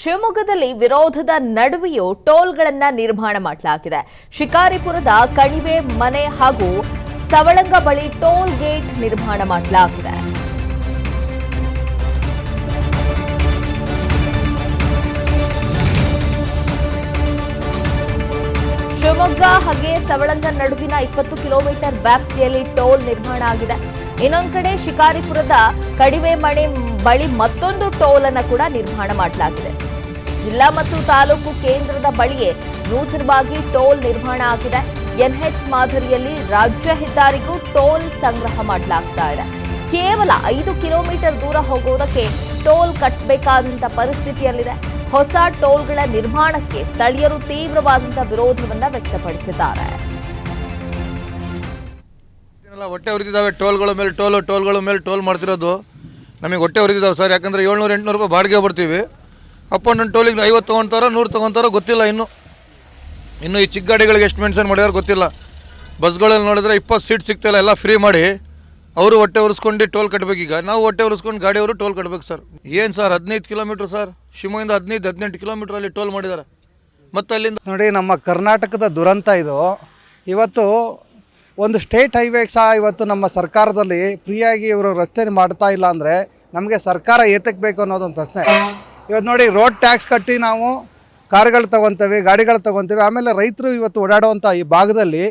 ಶಿವಮೊಗ್ಗದಲ್ಲಿ ವಿರೋಧದ ನಡುವೆಯೂ ಟೋಲ್ಗಳನ್ನ ನಿರ್ಮಾಣ ಮಾಡಲಾಗಿದೆ. ಶಿಕಾರಿಪುರದ ಕಣಿವೆ, ಮನೆ ಹಾಗೂ ಸವಳಂಗ ಬಳಿ ಟೋಲ್ ಗೇಟ್ ನಿರ್ಮಾಣ ಮಾಡಲಾಗಿದೆ. ಶಿವಮೊಗ್ಗ ಹಾಗೆ ಸವಳಂಗ ನಡುವಿನ ಇಪ್ಪತ್ತು ಕಿಲೋಮೀಟರ್ ವ್ಯಾಪ್ತಿಯಲ್ಲಿ ಟೋಲ್ ನಿರ್ಮಾಣ ಆಗಿದೆ. ಇನ್ನೊಂದು ಕಡೆ ಶಿಕಾರಿಪುರದ ಕಡಿಮೆ ಮಣೆ ಬಳಿ ಮತ್ತೊಂದು ಟೋಲ್ ಅನ್ನು ಕೂಡ ನಿರ್ಮಾಣ ಮಾಡಲಾಗಿದೆ. ಜಿಲ್ಲಾ ಮತ್ತು ತಾಲೂಕು ಕೇಂದ್ರದ ಬಳಿಯೇ ನೂತನವಾಗಿ ಟೋಲ್ ನಿರ್ಮಾಣ ಆಗಿದೆ. ಎನ್ಎಚ್ ಮಾದರಿಯಲ್ಲಿ ರಾಜ್ಯ ಹೆದ್ದಾರಿಗೂ ಟೋಲ್ ಸಂಗ್ರಹ ಮಾಡಲಾಗ್ತಾ ಇದೆ. ಕೇವಲ ಐದು ಕಿಲೋಮೀಟರ್ ದೂರ ಹೋಗೋದಕ್ಕೆ ಟೋಲ್ ಕಟ್ಟಬೇಕಾದಂಥ ಪರಿಸ್ಥಿತಿಯಲ್ಲಿದೆ. ಹೊಸ ಟೋಲ್ಗಳ ನಿರ್ಮಾಣಕ್ಕೆ ಸ್ಥಳೀಯರು ತೀವ್ರವಾದಂತಹ ವಿರೋಧವನ್ನ ವ್ಯಕ್ತಪಡಿಸಿದ್ದಾರೆ. ಹೊಟ್ಟೆ ಉರಿದಿದ್ದಾವೆ. ಟೋಲ್ಗಳ ಮೇಲೆ ಟೋಲ್, ಟೋಲ್ಗಳ ಮೇಲೆ ಟೋಲ್ ಮಾಡ್ತಿರೋದು ನಮಗೆ ಹೊಟ್ಟೆ ಉರಿದಿದ್ದಾವೆ ಸರ್. ಯಾಕಂದರೆ ಏಳ್ನೂರು, ಎಂಟುನೂರು ರೂಪಾಯಿ ಬಾಡಿಗೆ ಬರ್ತೀವಿ ಅಪ್ ಟೋಲಿಗೆ ಐವತ್ತು ತೊಗೊತಾರೋ, ನೂರು ತೊಗೊತಾರೋ ಗೊತ್ತಿಲ್ಲ ಇನ್ನು. ಇನ್ನು ಈ ಚಿಕ್ಕ ಗಾಡಿಗಳಿಗೆ ಎಷ್ಟು ಮೆನ್ಷನ್ ಮಾಡಿದಾರೆ ಗೊತ್ತಿಲ್ಲ. ಬಸ್ಗಳಲ್ಲಿ ನೋಡಿದ್ರೆ ಇಪ್ಪತ್ತು ಸೀಟ್ ಸಿಗ್ತಾಯಿಲ್ಲ ಎಲ್ಲ ಫ್ರೀ ಮಾಡಿ. ಅವರು ಹೊಟ್ಟೆ ಉರಿಸ್ಕೊಂಡು ಟೋಲ್ ಕಟ್ಟಬೇಕೀಗ ನಾವು ಹೊಟ್ಟೆ ಉರಿಸ್ಕೊಂಡು ಗಾಡಿಯವರು ಟೋಲ್ ಕಟ್ಟಬೇಕು ಸರ್. ಏನು ಸರ್, ಹದಿನೈದು ಕಿಲೋಮೀಟ್ರ್ ಸರ್? ಶಿವಮೊಗ್ಗದಿಂದ ಹದಿನೈದು, ಹದಿನೆಂಟು ಕಿಲೋಮೀಟ್ರಲ್ಲಿ ಟೋಲ್ ಮಾಡಿದ್ದಾರೆ. ಮತ್ತು ಅಲ್ಲಿಂದ ನೋಡಿ, ನಮ್ಮ ಕರ್ನಾಟಕದ ದುರಂತ ಇದು. ಇವತ್ತು ಒಂದು ಸ್ಟೇಟ್ ಹೈವೇ ಸಹ ಇವತ್ತು ನಮ್ಮ ಸರ್ಕಾರದಲ್ಲಿ ಫ್ರೀಯಾಗಿ ಇವರು ರಸ್ತೆ ಮಾಡ್ತಾ ಇಲ್ಲ ಅಂದರೆ ನಮಗೆ ಸರ್ಕಾರ ಏತಕ್ಕೆ ಬೇಕು ಅನ್ನೋದೊಂದು ಪ್ರಶ್ನೆ. ಇವತ್ತು ನೋಡಿ ರೋಡ್ ಟ್ಯಾಕ್ಸ್ ಕಟ್ಟಿ ನಾವು ಕಾರ್ಗಳು ತಗೊತೇವೆ, ಗಾಡಿಗಳು ತಗೊತೇವೆ. ಆಮೇಲೆ ರೈತರು ಇವತ್ತು ಓಡಾಡುವಂಥ ಈ ಭಾಗದಲ್ಲಿ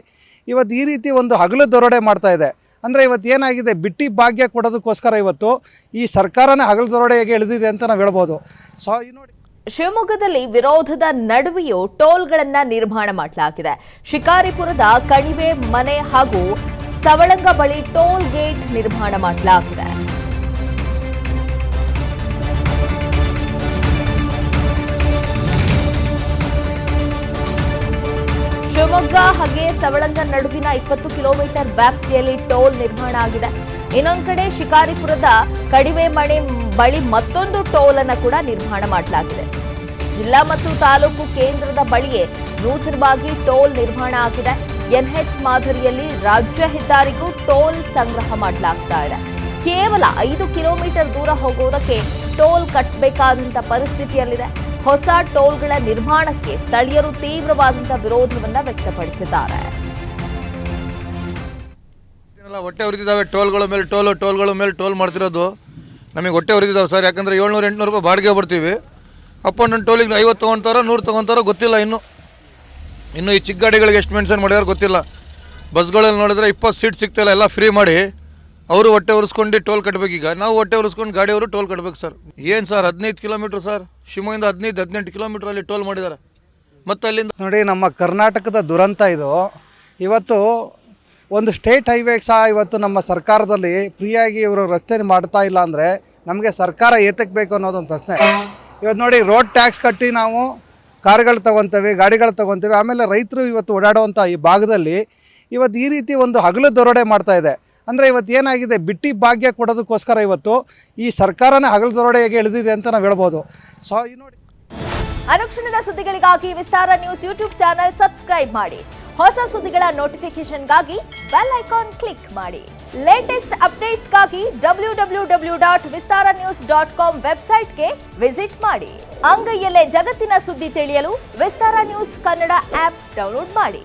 ಇವತ್ತು ಈ ರೀತಿ ಒಂದು ಹಗಲು ದೊರಡೆ ಮಾಡ್ತಾ ಇದೆ. ಅಂದರೆ ಇವತ್ತು ಏನಾಗಿದೆ? ಬಿಟ್ಟಿ ಭಾಗ್ಯ ಕೊಡೋದಕ್ಕೋಸ್ಕರ ಇವತ್ತು ಈ ಸರ್ಕಾರನೇ ಹಗಲು ದೊರಡೆಗೆ ಇಳಿದಿದೆ ಅಂತ ನಾವು ಹೇಳ್ಬೋದು. ಸೊ ಈ ನೋಡಿ ಶಿವಮೊಗ್ಗದಲ್ಲಿ ವಿರೋಧದ ನಡುವೆಯೂ ಟೋಲ್ಗಳನ್ನು ನಿರ್ಮಾಣ ಮಾಡಲಾಗಿದೆ. ಶಿಕಾರಿಪುರದ ಕಣಿವೆ ಮನೆ ಹಾಗೂ ಸವಳಂಗ ಬಳಿ ಟೋಲ್ ಗೇಟ್ ನಿರ್ಮಾಣ ಮಾಡಲಾಗಿದೆ. ಶಿವಮೊಗ್ಗ ಹಾಗೆ ಸವಳಂಗ ನಡುವಿನ ಇಪ್ಪತ್ತು ಕಿಲೋಮೀಟರ್ ವ್ಯಾಪ್ತಿಯಲ್ಲಿ ಟೋಲ್ ನಿರ್ಮಾಣ ಆಗಿದೆ. ಇನ್ನೊಂದು ಕಡೆ ಶಿಕಾರಿಪುರದ ಕಡಿಮೆ ಮಣೆ ಬಳಿ ಮತ್ತೊಂದು ಟೋಲ್ ಅನ್ನು ಕೂಡ ನಿರ್ಮಾಣ ಮಾಡಲಾಗಿದೆ. ಜಿಲ್ಲಾ ಮತ್ತು ತಾಲೂಕು ಕೇಂದ್ರದ ಬಳಿಯೇ ನೂತನವಾಗಿ ಟೋಲ್ ನಿರ್ಮಾಣ ಆಗಿದೆ. ಎನ್ಎಚ್ ಮಾದರಿಯಲ್ಲಿ ರಾಜ್ಯ ಹೆದ್ದಾರಿಗೂ ಟೋಲ್ ಸಂಗ್ರಹ ಮಾಡಲಾಗ್ತಾ ಇದೆ. ಕೇವಲ ಐದು ಕಿಲೋಮೀಟರ್ ದೂರ ಹೋಗೋದಕ್ಕೆ ಟೋಲ್ ಕಟ್ಟಬೇಕಾದಂತ ಪರಿಸ್ಥಿತಿಯಲ್ಲಿದೆ. ಹೊಸ ಟೋಲ್ಗಳ ನಿರ್ಮಾಣಕ್ಕೆ ಸ್ಥಳೀಯರು ತೀವ್ರವಾದಂತಹ ವಿರೋಧವನ್ನ ವ್ಯಕ್ತಪಡಿಸಿದ್ದಾರೆ. ಹೊಟ್ಟೆ ಉರಿದಿದ್ದಾವೆ ಟೋಲ್ಗಳ ಮೇಲೆ, ಟೋಲು, ಟೋಲ್ಗಳ ಮೇಲೆ ಟೋಲ್ ಮಾಡ್ತಿರೋದು. ನಮಗೆ ಹೊಟ್ಟೆ ಉರಿದಿದ್ದಾವೆ ಸರ್, ಯಾಕಂದ್ರೆ ಏಳ್ನೂರು, ಎಂಟುನೂರು ರೂಪಾಯಿ ಬಾಡಿಗೆ ಬರ್ತೀವಿ ಅಪ್ ಡೌನ್ ಟೋಲಿಗೆ ಐವತ್ತು ತೊಗೊತಾರೋ ನೂರು ತೊಗೊತಾರೋ ಗೊತ್ತಿಲ್ಲ ಇನ್ನು. ಇನ್ನು ಈ ಚಿಕ್ಕ ಗಾಡಿಗಳಿಗೆ ಎಷ್ಟು ಮೆನ್ಷನ್ ಮಾಡಿದಾರೆ ಗೊತ್ತಿಲ್ಲ. ಬಸ್ಗಳಲ್ಲಿ ನೋಡಿದ್ರೆ ಇಪ್ಪತ್ತು ಸೀಟ್ ಸಿಗ್ತಿಲ್ಲ ಎಲ್ಲ ಫ್ರೀ ಮಾಡಿ. ಅವರು ಹೊಟ್ಟೆ ಉರಿಸ್ಕೊಂಡು ಟೋಲ್ ಕಟ್ಟಬೇಕೀಗ ನಾವು ಹೊಟ್ಟೆ ಉರಿಸ್ಕೊಂಡು ಗಾಡಿಯವರು ಟೋಲ್ ಕಟ್ಟಬೇಕು ಸರ್. ಏನು ಸರ್? ಹದಿನೈದು ಕಿಲೋಮೀಟ್ರ್ ಸರ್. ಶಿವಮೊಗ್ಗದಿಂದ ಹದಿನೈದು, ಹದಿನೆಂಟು ಕಿಲೋಮೀಟ್ರಲ್ಲಿ ಟೋಲ್ ಮಾಡಿದ್ದಾರೆ. ಮತ್ತು ಅಲ್ಲಿಂದ ನೋಡಿ, ನಮ್ಮ ಕರ್ನಾಟಕದ ದುರಂತ ಇದು. ಇವತ್ತು ಒಂದು ಸ್ಟೇಟ್ ಹೈವೇ ಸಹ ಇವತ್ತು ನಮ್ಮ ಸರ್ಕಾರದಲ್ಲಿ ಫ್ರೀಯಾಗಿ ಇವರು ರಸ್ತೆ ಮಾಡ್ತಾ ಇಲ್ಲ ಅಂದರೆ ನಮಗೆ ಸರ್ಕಾರ ಏತಕ್ಕೆ ಬೇಕು ಅನ್ನೋದೊಂದು ಪ್ರಶ್ನೆ. ಇವತ್ತು ನೋಡಿ, ರೋಡ್ ಟ್ಯಾಕ್ಸ್ ಕಟ್ಟಿ ನಾವು ಕಾರ್ಗಳು ತಗೊತೇವೆ, ಗಾಡಿಗಳು ತಗೊತೇವೆ. ಆಮೇಲೆ ರೈತರು ಇವತ್ತು ಓಡಾಡುವಂಥ ಈ ಭಾಗದಲ್ಲಿ ಇವತ್ತು ಈ ರೀತಿ ಒಂದು ಹಗಲು ದೊರಡೆ ಮಾಡ್ತಾ ಇದೆ. ಅಂದರೆ ಇವತ್ತು ಏನಾಗಿದೆ? ಬಿಟ್ಟಿ ಭಾಗ್ಯ ಕೊಡೋದಕ್ಕೋಸ್ಕರ ಇವತ್ತು ಈ ಸರ್ಕಾರನೇ ಹಗಲು ದೊರಡೆಗೆ ಇಳಿದಿದೆ ಅಂತ ನಾವು ಹೇಳ್ಬೋದು. ಸೊ ಈ ನೋಡಿ. ಅನುಕ್ಷಣದ ಸುದ್ದಿಗಳಿಗಾಗಿ Vistara news YouTube channel subscribe ಮಾಡಿ. ಹೊಸ ಸುದ್ದಿಗಳ ನೋಟಿಫಿಕೇಶನ್ಗಾಗಿ ಬೆಲ್ ಐಕಾನ್ ಕ್ಲಿಕ್ ಮಾಡಿ. Latest ಅಪ್ಡೇಟ್ಸ್ಗಾಗಿ W W W dot Vistara news dot com ವೆಬ್ಸೈಟ್ಗೆ ವಿಸಿಟ್ ಮಾಡಿ. ಅಂಗೈಯಲ್ಲೇ ಜಗತ್ತಿನ ಸುದ್ದಿ ತಿಳಿಯಲು Vistara news Kannada app download ಮಾಡಿ.